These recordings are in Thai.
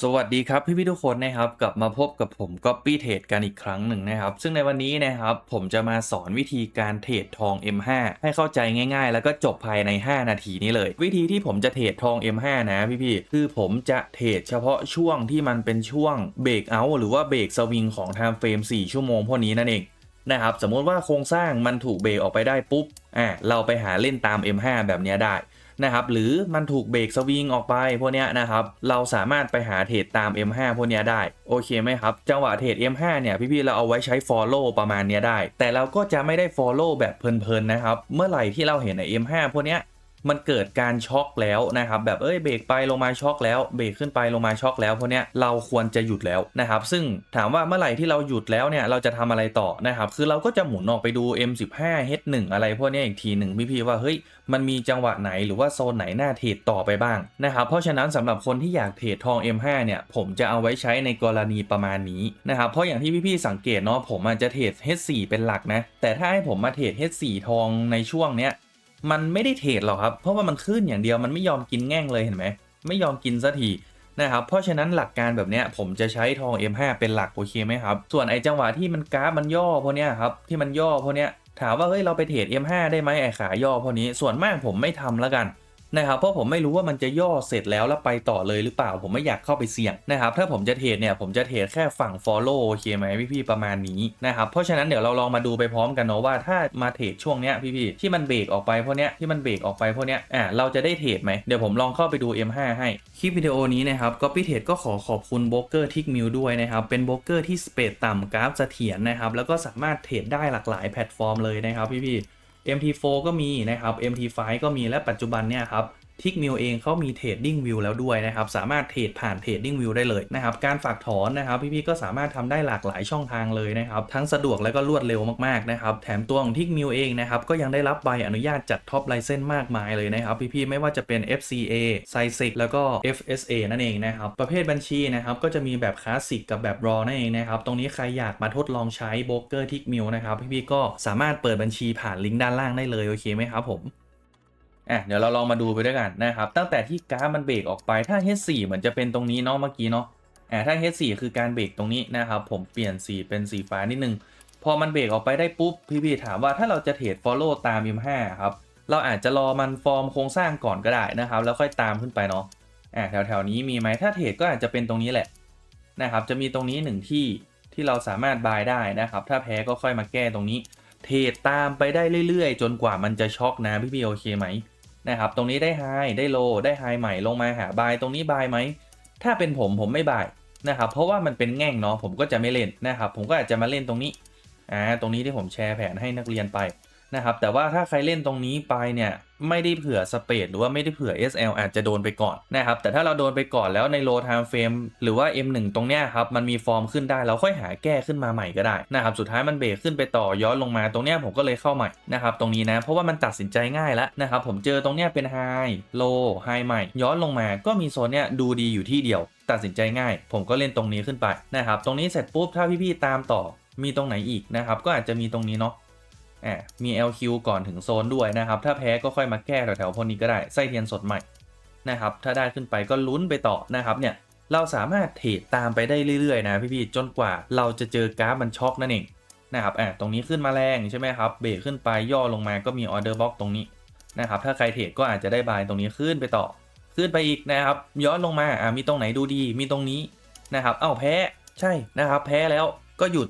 สวัสดีครับพี่พี่ทุกคนนะครับกลับมาพบกับผมก๊อปปี้เทรดกันอีกครั้งหนึ่งนะครับ ซึ่งในวันนี้นะครับผมจะมาสอนวิธีการเทรดทอง M5 ให้เข้าใจง่ายๆ แล้วก็จบภายใน 5 นาทีนี้เลย วิธีที่ผมจะเทรดทอง M5 นะพี่พี่ๆคือผมจะเทรดเฉพาะช่วงที่มันเป็นช่วงเบรกเอาท์หรือว่าเบรกสวิงของไทม์เฟรม4 ชั่วโมงพวกนี้นั่นเองนะครับสมมติว่าโครงสร้างมันถูกเบรกออกไปได้ปุ๊บอะเราไปหาเล่นตาม M5 แบบนี้ได้ นะครับหรือมันถูกเบรกสวิงออกไปพวกเนี้ยนะครับเราสามารถไปหาเทรดตาม M5 พวกเนี้ยได้โอเคไหมครับจังหวะเทรด M5 เนี่ยพี่ๆเราเอาไว้ใช้ Follow ประมาณเนี้ยได้ แต่เราก็จะไม่ได้ Follow แบบเพลินๆนะครับเมื่อไหร่ที่เราเห็นใน M5 พวกเนี้ย มันเกิดการช็อกแล้วนะครับแบบเอ้ยเบรกไปลงมาช็อกแล้วเบรกขึ้นไปลงมาช็อกแล้วเพวกเนี้ยเราควรจะหยุดแล้วนะครับซึ่งถามว่าเมื่อไหร่ที่เราหยุดแล้วเนี่ยเราจะทำอะไรต่อนะครับคือเราก็จะหมุนออกไปดู M15 H1 อะไรพวกเนี้ยอีกทีหนึ่งพี่ๆว่าเฮ้ยมันมีจังหวะไหนหรือว่าโซนไหนน่าเทรดต่อไปบ้างนะครับเพราะฉะนั้นสำหรับคนที่อยากเทรดทอง M5 เนี่ยผมจะเอาไว้ใช้ในกรณีประมาณนี้นะครับเพราะอย่างที่พี่ๆสังเกตเนาะผมอาจจะเทรด H4 เป็นหลักนะแต่ถ้าให้ผมมาเทรด H4 ทองในช่วงเนี้ย มันไม่ได้เทรดหรอกครับ เพราะว่ามันขึ้นอย่างเดียวมันไม่ยอมกินแง่งเลยเห็นไหมไม่ยอมกินสักทีนะครับ เพราะฉะนั้นหลักการแบบนี้ผมจะใช้ทอง M5 เป็นหลักโอเคไหมครับ ส่วนไอ้จังหวะที่มันกราฟมันย่อพวกเนี้ยครับที่มันย่อพวกเนี้ยถามว่าเฮ้ยเราไปเทรด M5 ได้ไหมไอ้ขาย่อพวกนี้ส่วนมากผมไม่ทำแล้วกัน นะครับเพราะผมไม่รู้ว่ามันจะย่อเสร็จแล้วแล้วไปต่อเลยหรือเปล่า ผมไม่อยากเข้าไปเสี่ยงนะครับถ้าผมจะเทรดเนี่ยผมจะเทรดแค่ฝั่ง follow โอเคไหมพี่ๆประมาณนี้นะครับเพราะฉะนั้นเดี๋ยวเราลองมาดูไปพร้อมกันเนาะว่าถ้ามาเทรดช่วงเนี้ยพี่ๆที่มันเบรกออกไปพวกเนี้ยที่มันเบรกออกไปพวกเนี้ยอะเราจะได้เทรดไหมเดี๋ยวผมลองเข้าไปดู M5 ให้คลิปวิดีโอนี้นะครับก็พี่เทรดก็ขอขอบคุณโบรกเกอร์ทิกมิวด้วยนะครับเป็นโบรกเกอร์ที่สเปดต่ำกราฟเสถียรนะครับแล้วก็สามารถเทรดได้หลากหลายแพลตฟอร์มเลยนะครับพี่ๆ MT4 ก็มีนะครับ MT5 ก็มีและปัจจุบันเนี่ยครับ ทิกมิวเองเขามีเทรดดิ้งวิวแล้วด้วยนะครับ สามารถเทรดผ่านเทรดดิ้งวิวได้เลยนะครับ การฝากถอนนะครับ พี่ๆก็สามารถทำได้หลากหลายช่องทางเลยนะครับ ทั้งสะดวกและก็รวดเร็วมากๆนะครับ แถมตัวของทิกมิวเองนะครับ ก็ยังได้รับใบอนุญาตจัดท็อปไลเซนส์มากมายเลยนะครับ พี่ๆไม่ว่าจะเป็น FCA s i s e c แล้วก็ FSA นั่นเองนะครับ ประเภทบัญชีนะครับก็จะมีแบบคลาสสิกกับแบบรอนั่นเองนะครับ ตรงนี้ใครอยากมาทดลองใช้โบรกเกอร์ทิกมิวนะครับ พี่ๆก็สามารถเปิดบัญชีผ่านลิงก์ด้านล่างได้เลยโอเคไหมครับผม อะเดี๋ยวเราลองมาดูไปด้วยกันนะครับตั้งแต่ที่กราฟมันเบรกออกไปถ้า H4 เหมือนจะเป็นตรงนี้เนาะเมื่อกี้เนาะอ่าถ้า H4 คือการเบรกตรงนี้นะครับผมเปลี่ยนสีเป็นสีฟ้านิดนึง พอมันเบรกออกไปได้ปุ๊บพี่ๆถามว่าถ้าเราจะเทรด follow ตาม M5 ครับเราอาจจะรอมันฟอร์มโครงสร้างก่อนก็ได้นะครับ แล้วค่อยตามขึ้นไปเนาะอ่าแถวๆนี้มีไหมถ้าเทรดก็อาจจะเป็นตรงนี้แหละนะครับจะมีตรงนี้หนึ่งที่ที่เราสามารถบายได้นะครับ ถ้าแพ้ก็ค่อยมาแก้ตรงนี้ เทรดตามไปได้เรื่อยๆ จนกว่ามันจะช็อกนะพี่ๆโอเคไหม นะครับ ตรงนี้ได้ไฮได้โลได้ไฮใหม่ลงมาหาบายตรงนี้บายไหม ถ้าเป็นผมผมไม่บายนะครับ เพราะว่ามันเป็นแง่งเนาะผมก็จะไม่เล่นนะครับ ผมก็อาจจะมาเล่นตรงนี้อ่าตรงนี้ที่ผมแชร์แผนให้นักเรียนไป นะครับ แต่ว่าถ้าใครเล่นตรงนี้ไปเนี่ยไม่ได้เผื่อสเปดหรือว่าไม่ได้เผื่อ SL อาจจะโดนไปก่อนนะครับ แต่ถ้าเราโดนไปก่อนแล้วในโล time frame หรือว่า M1 ตรงเนี้ยครับมันมีฟอร์มขึ้นได้เราค่อยหาแก้ขึ้นมาใหม่ก็ได้นะครับ สุดท้ายมันเบรกขึ้นไปต่อย้อนลงมาตรงเนี้ยผมก็เลยเข้าใหม่นะครับตรงนี้นะเพราะว่ามันตัดสินใจง่ายแล้วนะครับผมเจอตรงเนี้ยเป็นไฮโลไฮใหม่ ย้อนลงมาก็มีโซนเนี้ยดูดีอยู่ที่เดียว ตัดสินใจง่าย ผมก็เล่นตรงนี้ขึ้นไปนะครับตรงนี้เสร็จปุ๊บถ้าพี่ๆตามต่อมีตรงไหนอีกนะครับก็อาจจะมีตรงนี้เนาะ อ่ามี LQ ก่อนถึงโซนด้วยนะครับ ถ้าแพ้ก็ค่อยมาแก้แถวๆพวกนี้ก็ได้ไส้เทียนสดใหม่นะครับ ถ้าได้ขึ้นไปก็ลุ้นไปต่อนะครับเนี่ยเราสามารถเทรดตามไปได้เรื่อยๆนะพี่ๆจนกว่าเราจะเจอกราฟมันช็อกนั่นเองนะครับอ่าตรงนี้ขึ้นมาแรงใช่ไหมครับเบรกขึ้นไปย่อลงมาก็มีออเดอร์บ็อกตรงนี้นะครับถ้าใครเทรดก็อาจจะได้บายตรงนี้ขึ้นไปต่อ ขึ้นไปอีกนะครับย้อนลงมาอ่ามีตรงไหนดูดีมีตรงนี้นะครับ เอ้าแพ้ใช่นะครับ แพ้แล้วก็หยุด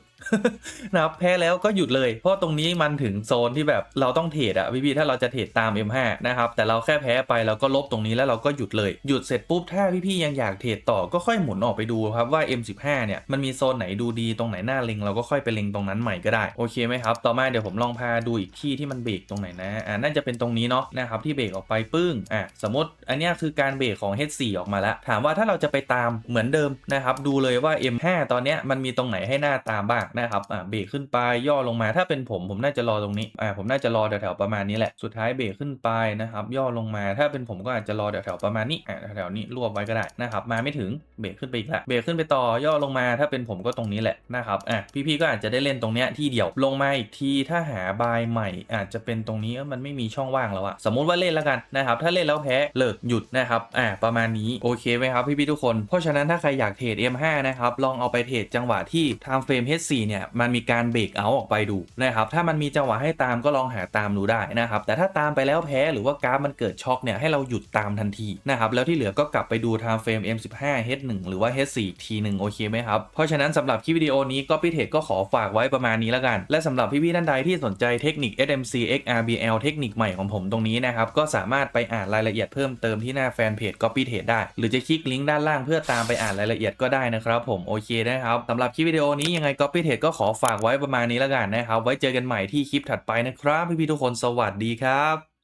นะครับแพ้แล้วก็หยุดเลย เพราะตรงนี้มันถึงโซนที่แบบเราต้องเทรดอะพี่ๆถ้าเราจะเทรดตาม M5 นะครับแต่เราแค่แพ้ไปเราก็ลบตรงนี้แล้วเราก็หยุดเลย หยุดเสร็จปุ๊บถ้าพี่ๆยังอยากเทรดต่อก็ค่อยหมุนออกไปดูครับว่า M15 เนี่ยมันมีโซนไหนดูดีตรงไหนหน่าเล็งเราก็ค่อยไปเล็งตรงนั้นใหม่ก็ได้โอเคไหมครับ ต่อมาเดี๋ยวผมลองพาดูอีกที่ที่มันเบรกตรงไหนนะอ่าน่าจะเป็นตรงนี้เนาะนะครับที่เบรกออกไปปึ้งอะสมมติอันนี้คือการเบรกของ H4 ออกมาแล้วถามว่าถ้าเราจะไปตามเหมือนเดิมนะครับดูเลยว่า M5 ตอนเนี้ยมันมีตรงไหนให้หน้าตามบ้างกนะครับอ่าเบรกขึ้นไปย่อลงมา ถ้าเป็นผมผมน่าจะรอตรงนี้อ่าผมน่าจะรอแถวๆประมาณนี้แหละสุดท้ายเบรกขึ้นไปนะครับย่อลงมา ถ้าเป็นผมก็อาจจะรอแถวๆประมาณนี้อ่าแถวๆนี้รวบไว้ก็ได้นะครับมาไม่ถึงเบรกขึ้นไปอีกละเบรกขึ้นไปต่อย่อลงมา ถ้าเป็นผมก็ตรงนี้แหละนะครับอะพี่ๆก็อาจจะได้เล่นตรงเนี้ยที่เดียวลงมาอีกทีถ้าหาบายใหม่ อาจจะเป็นตรงนี้มันไม่มีช่องว่างแล้วอะสมมุติว่าเล่นแล้วกันนะครับถ้าเล่นแล้วแพ้เลิกหยุดนะครับอ่าประมาณนี้โอเคไหมครับพี่ๆทุกคนเพราะฉะนั้นถ้าใครอยากเทรด M5 นะครับลองเอาไปเทรดจังหวะที่ time frame 4เนี่ยมันมีการเบรกเอาออกไปดูนะครับถ้ามันมีจังหวะให้ตามก็ลองหาตามดูได้นะครับแต่ถ้าตามไปแล้วแพ้หรือว่ากราฟมันเกิดช็อกเนี่ยให้เราหยุดตามทันทีนะครับแล้วที่เหลือก็กลับไปดู time frame M15 H1 หรือว่า H4 ทีหนึ่งโอเคไหมครับ เพราะฉะนั้นสำหรับคลิปวิดีโอนี้ก็พี่เทคก็ขอฝากไว้ประมาณนี้แล้วกัน และสำหรับพี่ๆท่านใดที่สนใจเทคนิค SMC XRBL เทคนิคใหม่ของผมตรงนี้นะครับก็สามารถไปอ่านรายละเอียดเพิ่มเติมที่หน้าแฟนเพจ Copy Trade ได้ หรือจะคลิกลิงก์ด้านล่างเพื่อตามไปอ่านรายละเอียดก็ได้นะครับผมโอเคนะครับสำหรับคลิปวิดีโอนี้ยังไง Copy Trade ก็ขอฝากไว้ประมาณนี้แล้วกันนะครับ ไว้เจอกันใหม่ที่คลิปถัดไปนะครับ พี่ๆทุกคนสวัสดีครับ